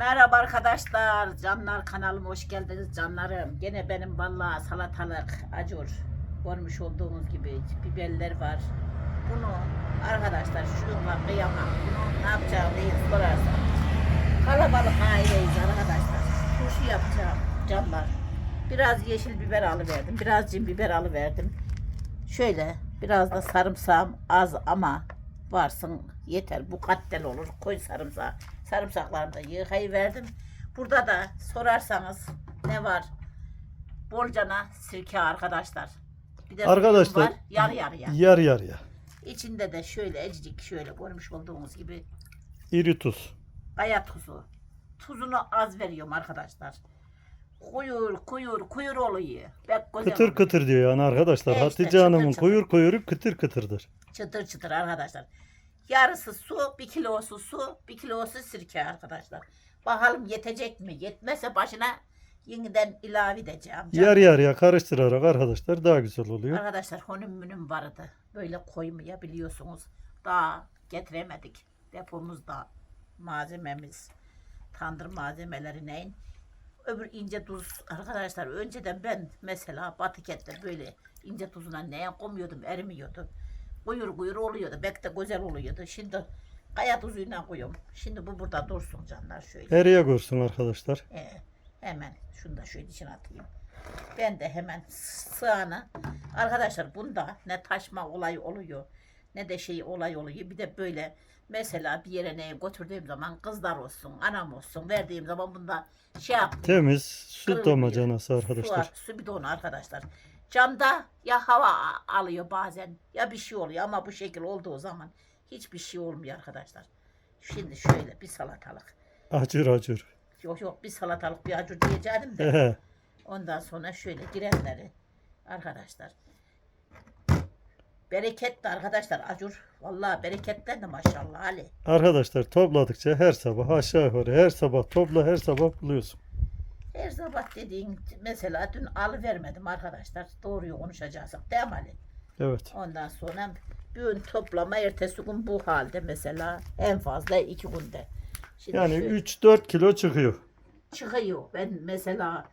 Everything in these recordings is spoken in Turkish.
Merhaba arkadaşlar, canlar kanalıma hoş geldiniz canlarım. Gene benim vallahi salatalık, acur, görmüş olduğunuz gibi biberler var. Bunu arkadaşlar şuna kıyamam. Bunu ne yapacağım diye sorarsan. Kalabalık aileyiz arkadaşlar. Turşu yapacağım canlar. Biraz yeşil biber alıverdim, biraz cin biber alıverdim. Şöyle biraz da sarımsağım az ama varsın yeter. Bu kattel olur. Koy sarımsağı. Sarımsaklarımı da yıkayıverdim. Burada da sorarsanız ne var? Bolcana sirke arkadaşlar. Bir de Arkadaşlar var. Yarı yarıya. Yar yarıya. İçinde de şöyle ecicik şöyle görmüş olduğunuz gibi İri tuz. kaya tuzu. Tuzunu az veriyorum arkadaşlar. Kuyur kuyur kuyur oluyor. Bek Kıtır oluyor. kıtır diyor yani arkadaşlar. E işte, Hatice Hanım'ın kuyur kuyuru kıtır kıtırdır. Çıtır çıtır arkadaşlar. Yarısı su, bir kilosu su, bir kilosu sirke arkadaşlar. Bakalım yetecek mi? Yetmezse başına yeniden ilave edeceğim. canım. Yar yarıya karıştırarak arkadaşlar daha güzel oluyor. Arkadaşlar honum münüm vardı. Böyle koymaya biliyorsunuz. Daha getiremedik. Depomuzda malzememiz. Tandır malzemeleri neyin? Öbür ince tuz arkadaşlar önceden ben mesela batıkette böyle ince tuzuna neye koymuyordum erimiyordu. Kuyur kuyur oluyordu. Bek de güzel oluyordu. Şimdi kaya tuzuyla koyuyorum. Şimdi bu burada dursun canlar şöyle. Eriye görsün arkadaşlar. Ee, hemen şunu da şöyle içine atayım. Ben de hemen sığanı arkadaşlar bunda ne taşma olayı oluyor ne de şey olay oluyor. Bir de böyle mesela bir yere neye götürdüğüm zaman kızlar olsun, anam olsun verdiğim zaman bunda şey yapmıyor. Temiz damacanası Su, var, arkadaşlar. su bidonu arkadaşlar. Camda ya hava alıyor bazen ya bir şey oluyor ama bu şekil olduğu zaman hiçbir şey olmuyor arkadaşlar. Şimdi şöyle bir salatalık. Acır acır. Yok yok bir salatalık bir acur diyeceğim de. Ondan sonra şöyle girenleri arkadaşlar. Bereketli arkadaşlar acur. Vallahi bereketten de maşallah Ali. Arkadaşlar topladıkça her sabah aşağı yukarı her sabah topla her sabah buluyorsun. Her sabah dediğin mesela dün alıvermedim arkadaşlar. Doğruyu konuşacaksak değil mi Ali? Evet. Ondan sonra bir gün toplama ertesi gün bu halde mesela en fazla iki günde. Şimdi Yani şöyle- 3-4 kilo çıkıyor. çıkıyor. Ben mesela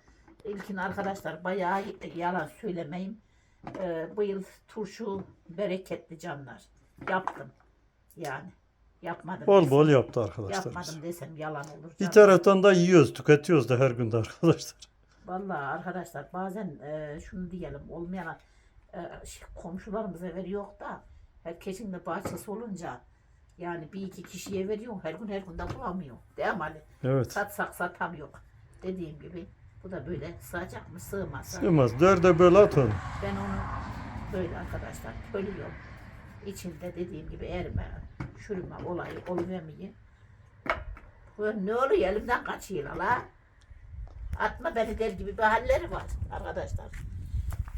ilkin arkadaşlar bayağı yalan söylemeyeyim. Ee, bu yıl turşu bereketli canlar. Yaptım. Yani yapmadım. Bol desem- bol yaptı arkadaşlar. Yapmadım desem yalan olur. Bir canım. taraftan da yiyoruz, tüketiyoruz da her gün de arkadaşlar. Vallahi arkadaşlar bazen e, şunu diyelim olmayan e, şey, komşularımıza veriyor da herkesin de bahçesi olunca yani bir iki kişiye veriyor her gün her gün de bulamıyor. Değil mi Ali? Evet. Satsak satamıyor. Dediğim gibi bu da böyle sığacak mı sığmaz. Sığmaz. Dörde böl at onu. Ben onu böyle arkadaşlar bölüyorum. İçinde dediğim gibi erime, çürüme olayı. Bu ne oluyor elimden kaçıyor la. Atma beni der gibi bir halleri var arkadaşlar.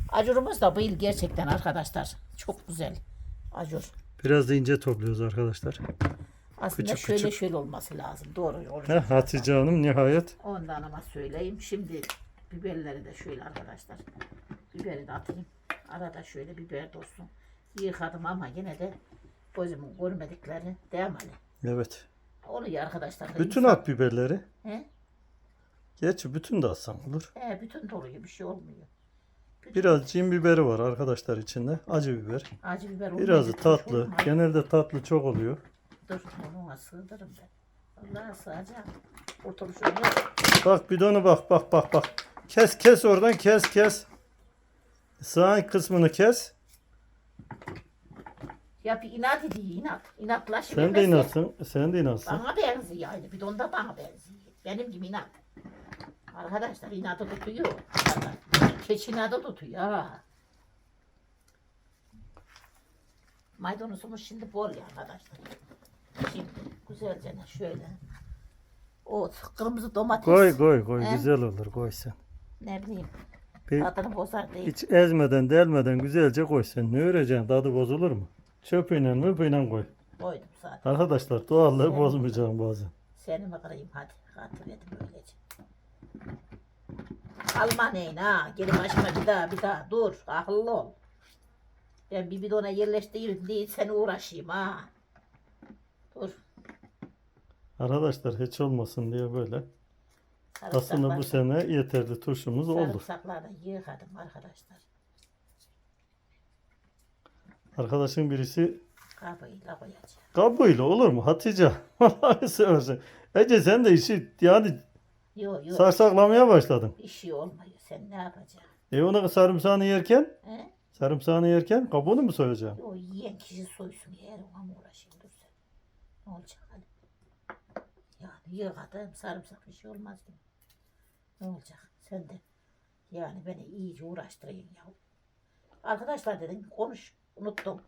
Acurumuz da bu yıl gerçekten arkadaşlar çok güzel. Acur. Biraz da ince topluyoruz arkadaşlar. Aslında Küçük şöyle küçük. şöyle olması lazım. Doğru Heh, olacak. Hatice Hanım nihayet Ondan ama söyleyeyim. Şimdi biberleri de şöyle arkadaşlar. Biberi de atayım. Arada şöyle biber de olsun. Yıkadım ama yine de gözümün görmedikleri değil mi evet. Oluyor arkadaşlar. Bütün İnsan- at biberleri. He? Gerçi bütün de atsan olur. He, bütün doluyor bir şey olmuyor. Bütün- Biraz cin biberi var arkadaşlar içinde. Acı biber. Acı biber Birazı olmayacak, tatlı. olmaz. Genelde tatlı çok oluyor. Dur onu sığdırırım ben. Allah'a sığacağım. Otur şöyle. Bak bidonu bak bak bak bak. Kes kes oradan kes kes. Sağ kısmını kes. Ya bir inat ediyor inat. İnatlaşma. Sen de inatsın. Sen de inatsın. Bana benziyor aynı. Bir de onda bana benziyor. Benim gibi inat. Arkadaşlar inadı tutuyor. Keçi inadı tutuyor. Maydanozumuz şimdi bol ya arkadaşlar. Şimdi güzelce şöyle. O kırmızı domates. Koy koy koy. He? Güzel olur koy sen. Ne bileyim. Bir, Tadını bozar değil. hiç ezmeden delmeden güzelce koy sen. Ne öreceksin? Tadı bozulur mu? Çöpüyle müpüyle koy. Koydum zaten. Arkadaşlar doğallığı Evet. bozmayacağım bazen. Seni mi kırayım hadi. Hatır et böylece. Alma neyin ha. Geri başıma bir daha bir daha. Dur. Akıllı ol. Ben bir bidona yerleştireyim değil seni uğraşayım ha. Dur. Arkadaşlar hiç olmasın diye böyle. Aslında bu sene yeterli turşumuz oldu. Sarımsakları da yıkadım arkadaşlar. Arkadaşın birisi Kabıyla koyacağım. kabuğuyla olur mu Hatice? Vallahi seversen. Ece sen de işi yani Yok yok. sarsaklamaya başladın. Şey olmuyor. Sen ne yapacaksın? E onu sarımsağını yerken He? sarımsağını yerken kabuğunu mu soyacaksın? O yiyen kişi soysun. Her ona mı uğraşayım dur sen. Ne olacak hadi. Yani yıkadım sarımsak bir şey olmaz ki. Ne olacak? Sen de yani beni iyice uğraştırayım ya. Arkadaşlar dedim konuş. Unuttum.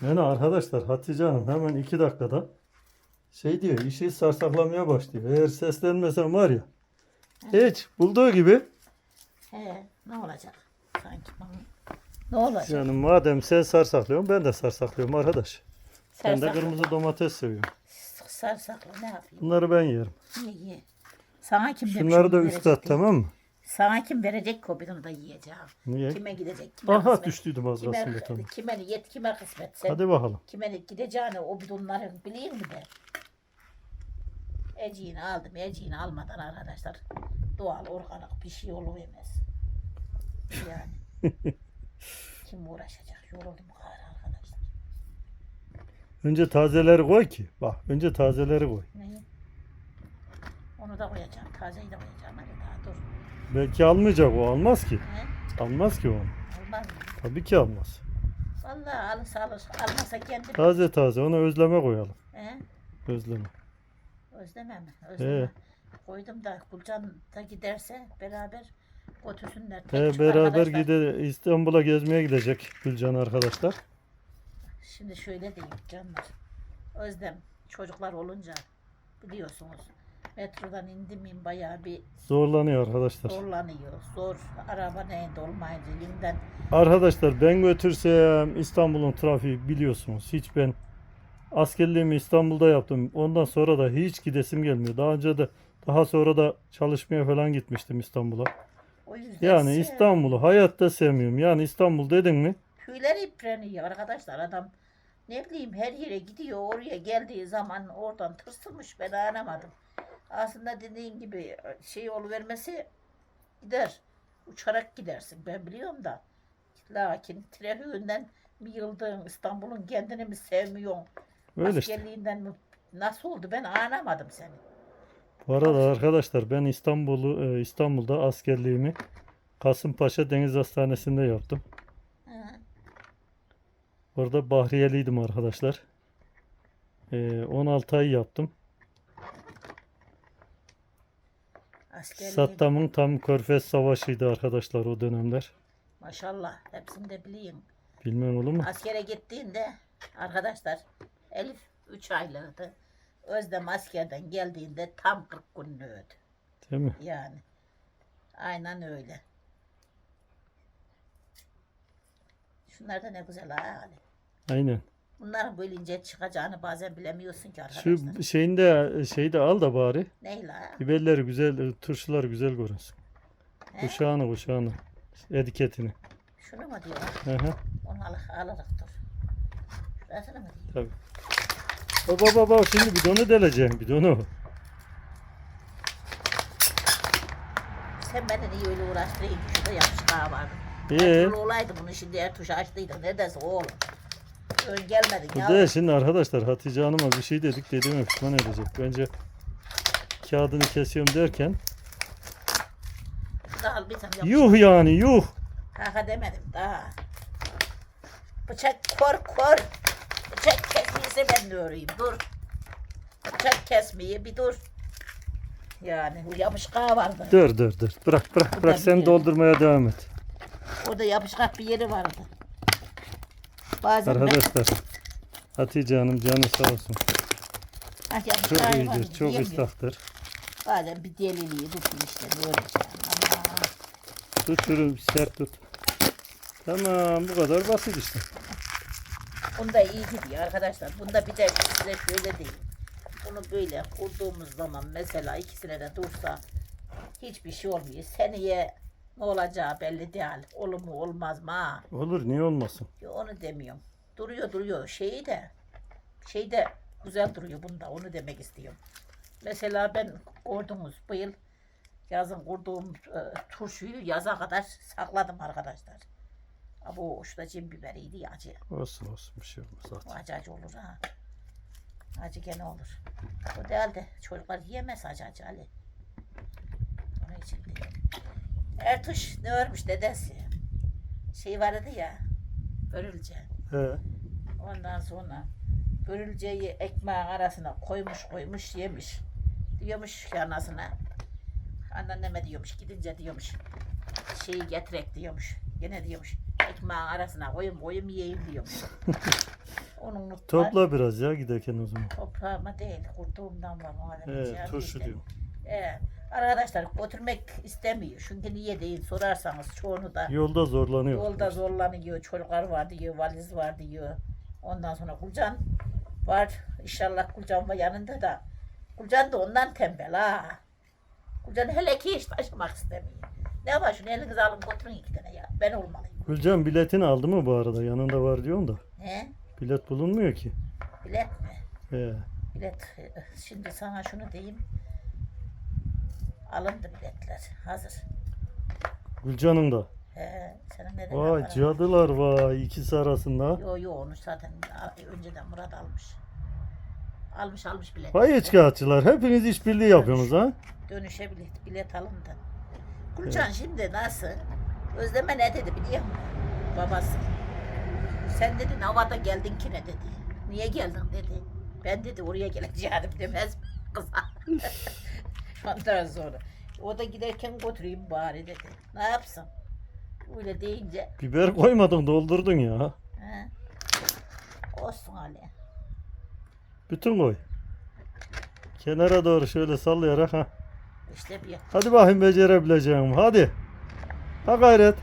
Yani arkadaşlar Hatice Hanım hemen iki dakikada şey diyor işi sarsaklamaya başlıyor. Eğer seslenmesem var ya hiç bulduğu gibi He ne olacak? Sanki bana. Ne olacak? yani madem sen sarsaklıyorsun ben de sarsaklıyorum arkadaş. Ben de kırmızı domates seviyorum. Sarsakla ne yapayım? Bunları ben yerim. Ye ye. Sana kim Şunları da üstad tamam mı? Sana kim verecek kopyanı da yiyeceğim. Niye? Kime gidecek? Kime Aha kısmet? düştüydüm az Kime, aslında kime niyet, kime kısmet? Sen Hadi bakalım. kime gideceğini o bidonları bileyim mi de? Eciğini aldım. Eciğini almadan arkadaşlar doğal organik bir şey oluvermez. Yani. kim uğraşacak? Yoruldum gayrı arkadaşlar. Önce tazeleri koy ki. Bak önce tazeleri koy. Neyi? Onu da koyacağım. Tazeyi de koyacağım. Hadi daha dur. Belki almayacak o almaz ki. He? Almaz ki onu. Olmaz mı? Tabii ki almaz. Vallahi alırsa alır. Almasa kendi. Taze taze ona özleme koyalım. He? Özleme. Özleme mi? Özleme. Koydum da Gülcan da giderse beraber götürsünler. He, beraber arkadaşlar. gide İstanbul'a gezmeye gidecek Gülcan arkadaşlar. Şimdi şöyle diyeyim canlar. Özlem çocuklar olunca biliyorsunuz metrodan indim mi bayağı bir Zorlanıyor arkadaşlar. zorlanıyor. Zor. Araba neyinde olmayınca yeniden Arkadaşlar ben götürsem İstanbul'un trafiği biliyorsunuz. Hiç ben askerliğimi İstanbul'da yaptım. Ondan sonra da hiç gidesim gelmiyor. Daha önce de daha sonra da çalışmaya falan gitmiştim İstanbul'a. o yüzden Yani sev- İstanbul'u hayatta sevmiyorum. Yani İstanbul dedin mi? Tüyler ipreniyor arkadaşlar adam ne bileyim her yere gidiyor oraya geldiği zaman oradan tırsılmış ben anlamadım. Aslında dediğin gibi şey oluvermesi gider. Uçarak gidersin ben biliyorum da. Lakin trafiğinden mi yıldın İstanbul'un kendini mi sevmiyorsun? Öyle işte. Askerliğinden mi? Nasıl oldu ben anlamadım seni. Bu arada arkadaşlar ben İstanbul'u e, İstanbul'da askerliğimi Kasımpaşa Deniz Hastanesi'nde yaptım. Hı. Orada Bahriyeliydim arkadaşlar. E, 16 ay yaptım. Askerliği Saddam'ın tam Körfez Savaşı'ydı arkadaşlar o dönemler. maşallah hepsini de bileyim. Bilmem olur mu? Askere gittiğinde arkadaşlar Elif 3 aylığıydı. Özlem askerden geldiğinde tam 40 günlüğüydü. Değil mi? Yani. Aynen öyle. Şunlar da ne güzel ha Ali. Aynen. Bunların böyle ince çıkacağını bazen bilemiyorsun ki arkadaşlar. Şu şeyini de şeyi de al da bari. Neyle? Biberleri güzel, e, turşular güzel görünsün. He? Kuşağını kuşağını. Etiketini. Şunu mu diyorlar? Hı hı. Onu al alarak dur. Şurasını mı diyor? Tabii. Baba baba şimdi bidonu deleceğim bidonu. Sen beni niye öyle uğraştırayım şurada yapışıklığa vardı. Ee? Ee? olaydı bunu şimdi her tuşu açtıydık. Neredesin oğlum? Ön gelmedin Bu ya. da şimdi arkadaşlar Hatice Hanım'a bir şey dedik dediğime pişman edecek. Bence kağıdını kesiyorum derken Daha bir tane yuh yani yuh. Kaka demedim daha. Bıçak kor kor. Bıçak kesmeyse ben de öreyim. Dur. Bıçak kesmeyi bir dur. Yani bu yapışkağı vardı. Dur dur dur. Bırak bırak bırak sen doldurmaya devam et. Orada yapışkak bir yeri vardı. Bazen Arkadaşlar Hatice Hanım canı sağ olsun. ah, Çok yapışkağı vardı, iyidir, çok diyemiyorum. ıslahtır. Bazen bir deliliği tutun işte böyle. Ama Tut şunu sert tut. Tamam bu kadar basit işte. bunda iyi gidiyor arkadaşlar. Bunda bir de size şöyle diyeyim. Bunu böyle kurduğumuz zaman mesela ikisine de dursa hiçbir şey olmuyor. Seneye ne olacağı belli değil. Olur mu olmaz mı ha? Olur niye olmasın? Yo, Onu demiyorum. Duruyor duruyor. Şeyi de şey de güzel duruyor bunda. Onu demek istiyorum. Mesela ben gördünüz bu yıl yazın kurduğum e, turşuyu yaza kadar sakladım arkadaşlar. Ha, Bu şurada cin biberiydi ya acı. Olsun olsun bir şey olmaz Bu zaten. acı acı olur ha. Acı gene olur. O değil de çocuklar yiyemez acı acı Ali. Onun için değil. Ertuş ne örmüş dedesi? Şey vardı ya. Börülce. He. Ondan sonra börülceyi ekmeğin arasına koymuş koymuş yemiş. Diyormuş ki anasına. Anneanneme diyormuş gidince diyormuş. Şeyi getirek diyormuş. Gene diyormuş. Ekmeğin arasına koyayım koyayım yiyeyim diyormuş. Onu unutma. Topla biraz ya giderken o zaman. Toprağıma değil kurduğumdan var muhalefet. He, turşu diyorum. Evet. Arkadaşlar götürmek istemiyor. Çünkü niye değil sorarsanız çoğunu da. Yolda zorlanıyor. Yolda zorlanıyor. Çocuklar var diyor, valiz var diyor. Ondan sonra Gülcan var. İnşallah Gülcan var yanında da. Gülcan da ondan tembel ha. Gülcan hele ki hiç taşımak istemiyor. Ne var şunu elinize alın götürün iki tane ya. Ben olmalıyım. Gülcan biletini aldı mı bu arada? Yanında var diyorsun da. Ne? Bilet bulunmuyor ki. Bilet mi? He. Bilet. e, Şimdi sana şunu diyeyim. Alındı biletler. Hazır. Gülcan'ın da. He, senin neden Vay cadılar vay ikisi arasında. Yo yo onu zaten a- önceden Murat almış. Almış almış bilet. Vay içkağıtçılar hepiniz işbirliği yapıyorsunuz ha. Dönüşe bilet, bilet alındı. Gülcan şimdi nasıl? Özleme ne dedi biliyor musun? Babası. Sen dedi havada geldin ki ne dedi. Niye geldin dedi. Ben dedi oraya geleceğim demez mi kıza. Ondan sonra. O da giderken götüreyim bari dedi. Ne yapsın? Öyle deyince. Biber koymadın doldurdun ya. He. Olsun Ali. Bütün koy. Kenara doğru şöyle sallayarak ha. İşte bir Hadi bakayım becerebileceğim. Hadi. Ha gayret.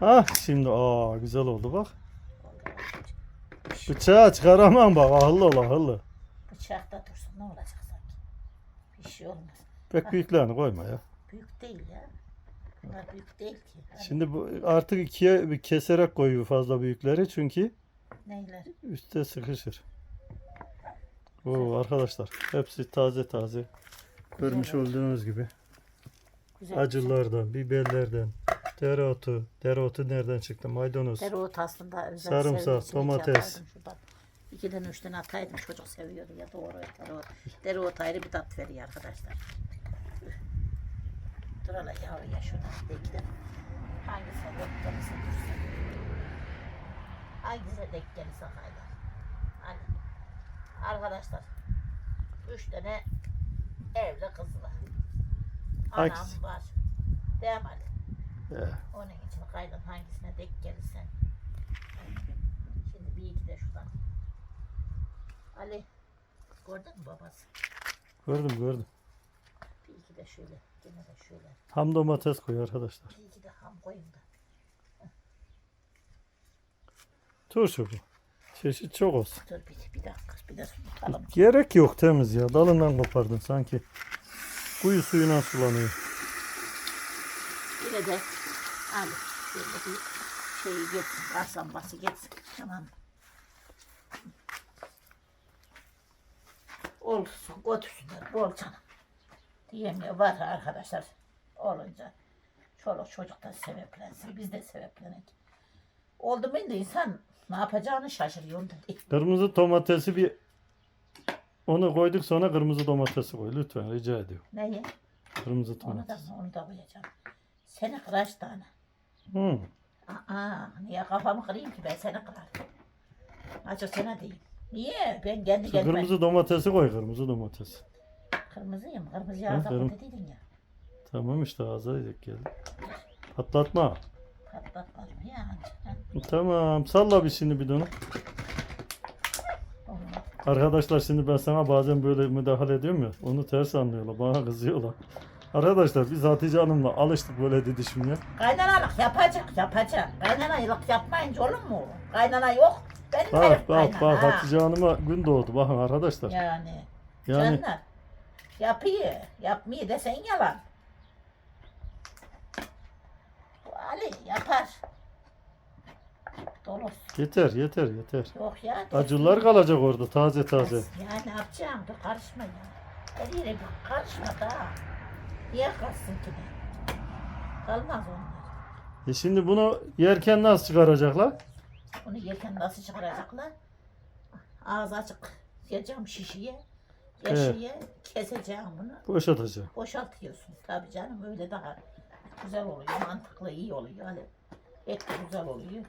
Ha şimdi aa güzel oldu bak. Bıçağı çıkaramam bak akıllı ol akıllı. Bıçakta dursun ne olacak? Bir şey olmaz. Pek büyüklerini koyma ya. Büyük değil ya. Bunlar büyük değil ki. Hani Şimdi bu artık ikiye bir keserek koyuyor fazla büyükleri çünkü neyler? üstte sıkışır. Oo arkadaşlar hepsi taze taze. Görmüş olduğunuz gibi. Güzel. Acılardan, biberlerden, dereotu, dereotu nereden çıktı? Maydanoz. Dereotu aslında özel Sarımsak, için domates. şuradan. İkiden üçten ataydım çocuk seviyordu ya doğru dereotu. Dereotu ayrı bir tat veriyor arkadaşlar. Dur hele yavru ya şuradan bekle. Hangisine denk gelirse dursun. Hangisine denk gelirse haydi. Hadi. Arkadaşlar. Üç tane evli kız var. Anam Hangisi? var. Değil mi Ali? Onun için kaydın hangisine denk gelirsen. Şimdi bir iki de şuradan. Ali. Gördün mü babası? Gördüm gördüm. Bir iki de şöyle. Gene de şöyle. Ham domates koy arkadaşlar. Bir iki de ham koyayım da. Turşu bu. Çeşit çok olsun. Dur bir, bir dakika. Bir de su tutalım. Gerek yok temiz ya. Dalından kopardın sanki. Kuyu suyuna sulanıyor. Yine de Ali. Şöyle bir şeyi geçsin. Arsambası geçsin. Tamam mı? Olsun. Götürsünler. Bol canım. Diyemiyor. Var arkadaşlar. Olunca. Çoluk çocuk da sebeplensin. Biz de sebeplenek. Oldu mu da insan ne yapacağını şaşırıyor. Kırmızı domatesi bir onu koyduk sonra kırmızı domatesi koy lütfen rica ediyorum. Neyi? Kırmızı Onu da, domates. onu da koyacağım. Seni kaç tane? Hı. Aa, niye kafamı kırayım ki ben seni kırarım. Açık sana diyeyim. Niye? Ben kendi Şu kendime... kırmızı domatesi koy kırmızı domates. Kırmızıyım. Kırmızı Ha, ağza kırm- dediydin ya. Tamam işte ağza yedik geldi. Patlatma. Patlatmadım ya Tamam salla bir şimdi bidonu. olmadı. Arkadaşlar şimdi ben sana bazen böyle müdahale ediyorum ya onu ters anlıyorlar bana kızıyorlar. Arkadaşlar biz Hatice Hanım'la alıştık böyle didişmeye. Kaynanalık yapacak, yapacak. Kaynanalık yapmayınca olur mu? Kaynana yok. Benim Bak bak bak kaynana. Hatice Hanım'a gün doğdu bakın arkadaşlar. Yani. Yani Canlar. Yapıyor. Yapmıyor desen yalan. Bu Ali yapar. Dolu. Yeter yeter yeter. Yok ya. Acılar kalacak orada taze taze. Ya ne yapacağım? Dur karışma ya. Her yere bir karışma da. Niye kalsın ki de? Kalmaz onlar. E şimdi bunu yerken nasıl çıkaracaklar? Bunu yerken nasıl çıkaracaklar? Ağzı açık yiyeceğim şişiye. Yeşiye keseceğim bunu. Boşaltacağım. Boşaltıyorsun. Tabii canım öyle daha güzel oluyor. Mantıklı iyi oluyor. Hani et de güzel oluyor.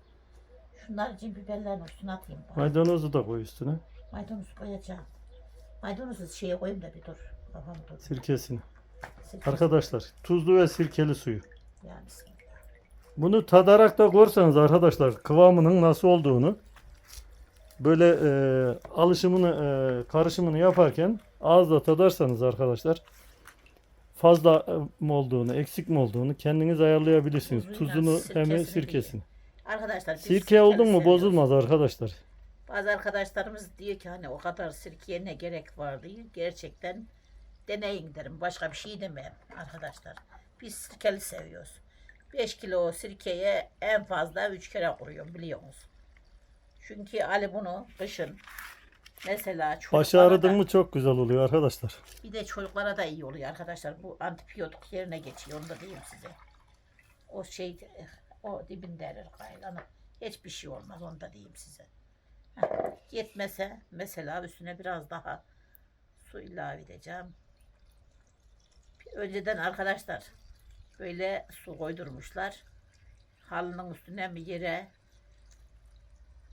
Şunlar için biberlerin üstüne atayım. bari. Maydanozu da koy üstüne. Maydanoz koyacağım. Maydanozu şeye koyayım da bir dur. Kafam dur. Sirkesini. Sirke- Arkadaşlar tuzlu ve sirkeli suyu. Ya bismillah. Bunu tadarak da görseniz arkadaşlar kıvamının nasıl olduğunu böyle e, alışımını e, karışımını yaparken ağızla tadarsanız arkadaşlar fazla e, mı olduğunu eksik mi olduğunu kendiniz ayarlayabilirsiniz. Tuzunu sirkesini hem sirkesini. Arkadaşlar biz Sirke oldun mu seviyoruz. bozulmaz arkadaşlar. Bazı arkadaşlarımız diyor ki hani o kadar sirkeye ne gerek var diyor. Gerçekten deneyin derim. Başka bir şey demem arkadaşlar. Biz sirkeli seviyoruz. 5 kilo sirkeye en fazla 3 kere kuruyorum biliyorsunuz. Çünkü Ali bunu kışın mesela çocuklara ağrıdın da, mı çok güzel oluyor arkadaşlar. bir de çocuklara da iyi oluyor arkadaşlar. Bu antibiyotik yerine geçiyor onu da diyeyim size. O şey o dibinde erir kaylanı. Hiçbir şey olmaz onu da diyeyim size. Heh, Yetmese mesela üstüne biraz daha su ilave edeceğim. Önceden arkadaşlar böyle su koydurmuşlar. Halının üstüne mi yere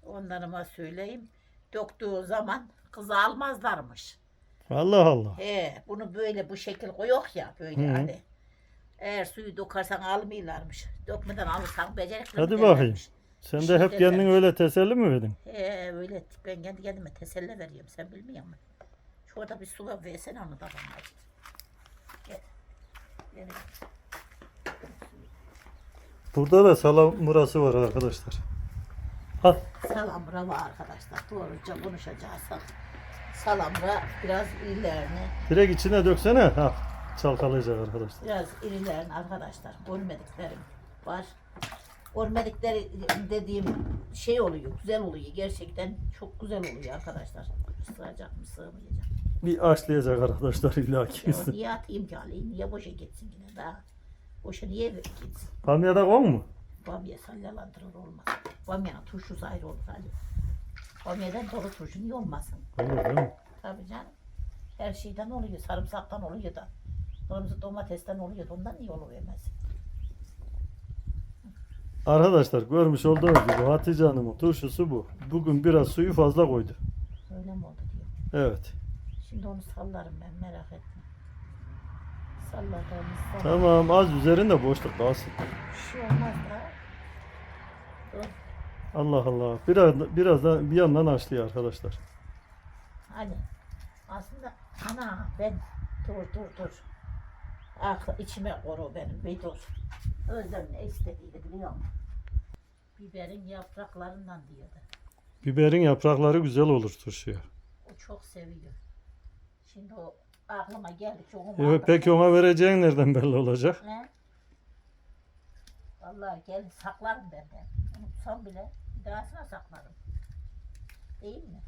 onlarıma söyleyeyim. Döktüğü zaman kızı almazlarmış. Allah Allah. He, bunu böyle bu şekil koyuyor ya böyle Hı hani. Eğer suyu dökersen almıyorlarmış. Dökmeden alırsan becerikli Hadi bakayım. derlermiş. Sen de hep kendin derler. öyle teselli mi verdin? He öyle ben kendi kendime teselli veriyorum sen bilmiyor musun? Şurada bir su var versene onu da bana. Gel. Gel. Burada da salamurası var arkadaşlar. Ha, Salamura var arkadaşlar. Doğruca konuşacağız. Salamura biraz irilerini, direkt içine döksene. Ha, çalkalayacak arkadaşlar. biraz irilerini arkadaşlar. Görmediklerim var. Görmedikleri dediğim şey oluyor, güzel oluyor. Gerçekten çok güzel oluyor arkadaşlar. Sığacak mı sığmayacak. Bir açlayacak arkadaşlar illaki. Ya niye atayım ki Ali? Niye boşa gitsin yine daha? Boşa niye gitsin? Bamya'da koy mu? Bamya salyalandırır olmaz. Bamyanın turşusu ayrı olur Ali. Bamyadan dolu turşu niye olmasın? Olur değil mi? Tabii canım. Her şeyden oluyor. Sarımsaktan oluyor da. Kırmızı domatesten oluyor da ondan niye oluvermez? Arkadaşlar görmüş olduğunuz gibi Hatice Hanım'ın turşusu bu. Bugün biraz suyu fazla koydu. Öyle mi oldu diyor. Evet. Şimdi onu sallarım ben merak etme. Tamam az üzerinde boşluk kalsın. bir şey olmaz da. Allah Allah. Biraz, biraz da bir yandan açlıyor arkadaşlar. Hadi. Aslında ana ben dur dur dur. Ah içime koru benim bir dur. Özlem ne istediğini biliyor musun? Biberin yapraklarından diyordu. Biberin yaprakları güzel olur turşuya. O çok seviyor. Şimdi o aklıma geldi çok onu Evet, peki ona vereceğin nereden belli olacak? Ne? Vallahi gel saklarım ben de. Unutsam bile bir dahasına saklarım. Değil mi?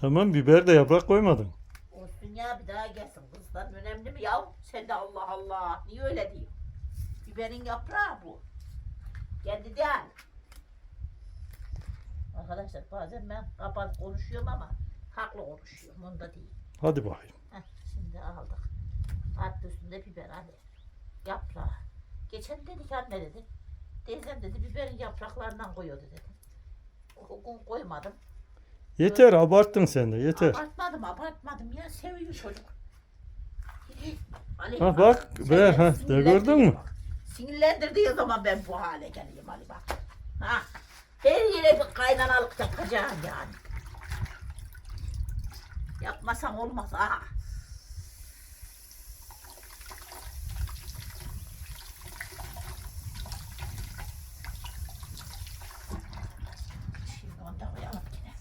Tamam biber de yaprak koymadın. Olsun ya bir daha gelsin kızlar. Önemli mi ya? Sen de Allah Allah. Niye öyle diyor? Biberin yaprağı bu. Kendi değil. Arkadaşlar bazen ben kapat konuşuyorum ama haklı konuşuyorum. Onda değil. Hadi bakayım. Şimdi aldık. Attı üstünde biber hadi. Yaprağı. Geçen dedik anne dedi. Teyzem dedi biberin yapraklarından koyuyordu dedi. O gün koymadım. Yeter abarttın sen de yeter. Abartmadım abartmadım ya seviyor çocuk. Ali, Ha, bak, sen be, beni ha, de sinirlendirdin gördün mü? bak. Sinirlendirdiği zaman ben bu hale geleyim Ali bak. Ha, her yere bir kaynanalık yapacağım yani. Yapmasam olmaz ha. Şimdi onu da koyalım yine.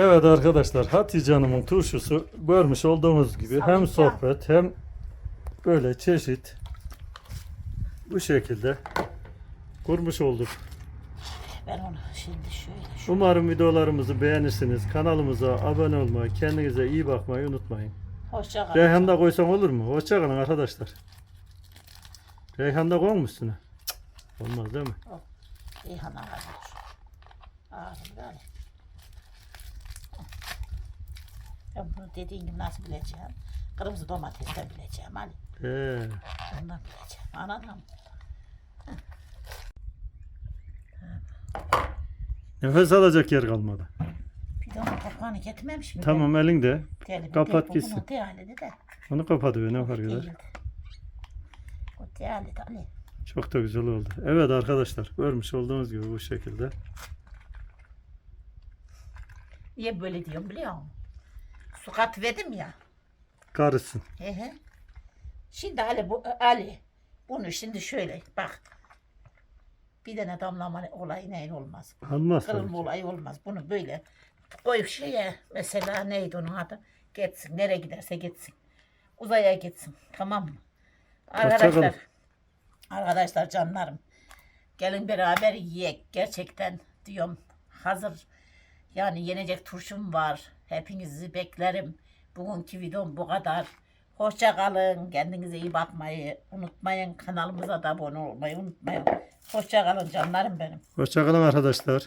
Evet arkadaşlar Hatice Hanım'ın turşusu görmüş olduğunuz gibi hem sohbet hem böyle çeşit bu şekilde kurmuş olduk. Ben onu şimdi şöyle şu Umarım videolarımızı beğenirsiniz. Kanalımıza abone olmayı, kendinize iyi bakmayı unutmayın. hoşça kalın. Reyhan da koysam olur mu? Hoşçakalın arkadaşlar. Reyhan da koy mu üstüne? Olmaz değil mi? Reyhan ağrıyor. Ağrıyor böyle. Ben bunu dediğin gibi nasıl bileceğim? Kırmızı domates de bileceğim Ali. Ee, Ondan bileceğim. Anladın mı? nefes alacak yer kalmadı. Bidonun kapağını getirmemiş mi? Tamam elinde. Deli kapat gitsin. Bunun değerli de. Onu kapatıver ne fark eder. O değerli de Ali. Çok da güzel oldu. Evet arkadaşlar görmüş olduğunuz gibi bu şekilde. Niye böyle diyorum biliyor musun? Su katıverdim ya. Karışsın. He he. Şimdi Ali bu Ali bunu şimdi şöyle bak. Bir tane damlama olayı neyin olmaz. Tabii. Kırılma olayı olmaz. Bunu böyle koy şeye mesela neydi onun adı? Gitsin. Nereye giderse gitsin. Uzaya gitsin. Tamam mı? Arkadaşlar. Arkadaşlar canlarım. Gelin beraber yiyek. Gerçekten diyorum hazır. Yani yenecek turşum var. Hepinizi beklerim. Bugünkü videom bu kadar. Hoşça kalın. Kendinize iyi bakmayı unutmayın. Kanalımıza da abone olmayı unutmayın. Hoşça kalın canlarım benim. Hoşçakalın arkadaşlar.